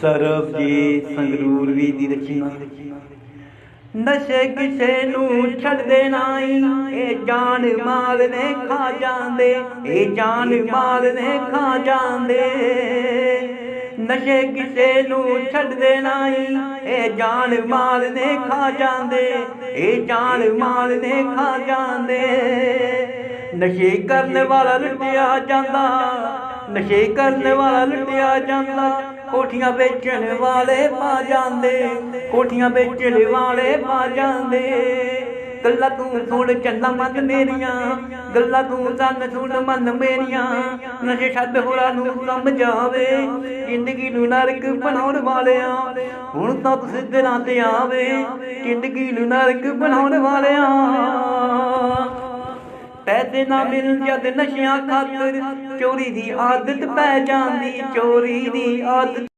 ਸਰਬਜੀਤ ਸੰਗਰੂਰ ਵੀ ਦੀ ਰਚਨਾ। ਨਸ਼ੇ ਕਿਸੇ ਨੂੰ ਛੱਡਦੇ ਨਹੀਂ ਇਹ ਜਾਨ ਮਾਲ ਨੇ ਖਾ ਜਾਂਦੇ, ਇਹ ਜਾਨ ਮਾਲ ਨੇ ਖਾ ਜਾਂਦੇ। ਨਸ਼ੇ ਕਿਸੇ ਨੂੰ ਛੱਡਦੇ ਨਹੀਂ ਇਹ ਜਾਨ ਮਾਲ ਨੇ ਖਾ ਜਾਂਦੇ, ਇਹ ਜਾਨ ਮਾਲ ਨੇ ਖਾ ਜਾਂਦੇ। ਨਸ਼ੇ ਕਰਨ ਵਾਲਾ ਲੁੱਟਿਆ ਜਾਂਦਾ, ਨਸ਼ੇ ਕਰਨ ਵਾਲਾ ਲੁੱਟਿਆ ਜਾਂਦਾ ਕੋਠੀਆਂ ਵੇਚਣ ਵਾਲੇ ਪਾ ਜਾਂਦੇ, ਕੋਠੀਆਂ ਵੇਚਣ ਵਾਲੇ ਪਾ ਜਾਂਦੇ। ਗੱਲਾਂ ਤੂੰ ਸੁਣ ਚੰਨਾ ਮਨ ਮੇਰੀਆਂ, ਗੱਲਾਂ ਤੂੰ ਸੰਨ ਸੁਣ ਮਨ ਮੇਰੀਆਂ। ਨਸ਼ੇ ਛੱਡ ਹੋਰਾਂ ਨੂੰ ਸਮਝਾਵੇ ਜ਼ਿੰਦਗੀ ਨੂੰ ਨਰਕ ਬਣਾਉਣ ਵਾਲਿਆਂ। ਹੁਣ ਤਾਂ ਤੂੰ ਸਿੱਧੇ ਰਾਂ ਤੇ ਆਵੇ, ਜ਼ਿੰਦਗੀ ਨੂੰ ਨਰਕ ਬਣਾਉਣ ਵਾਲਿਆਂ। ਪੈਸੇ ਨਾ ਮਿਲ ਜਦ ਨਸ਼ਿਆਂ ਖਾਤਰ ਚੋਰੀ ਦੀ ਆਦਤ ਪੈ ਜਾਂਦੀ ਚੋਰੀ ਦੀ ਆਦਤ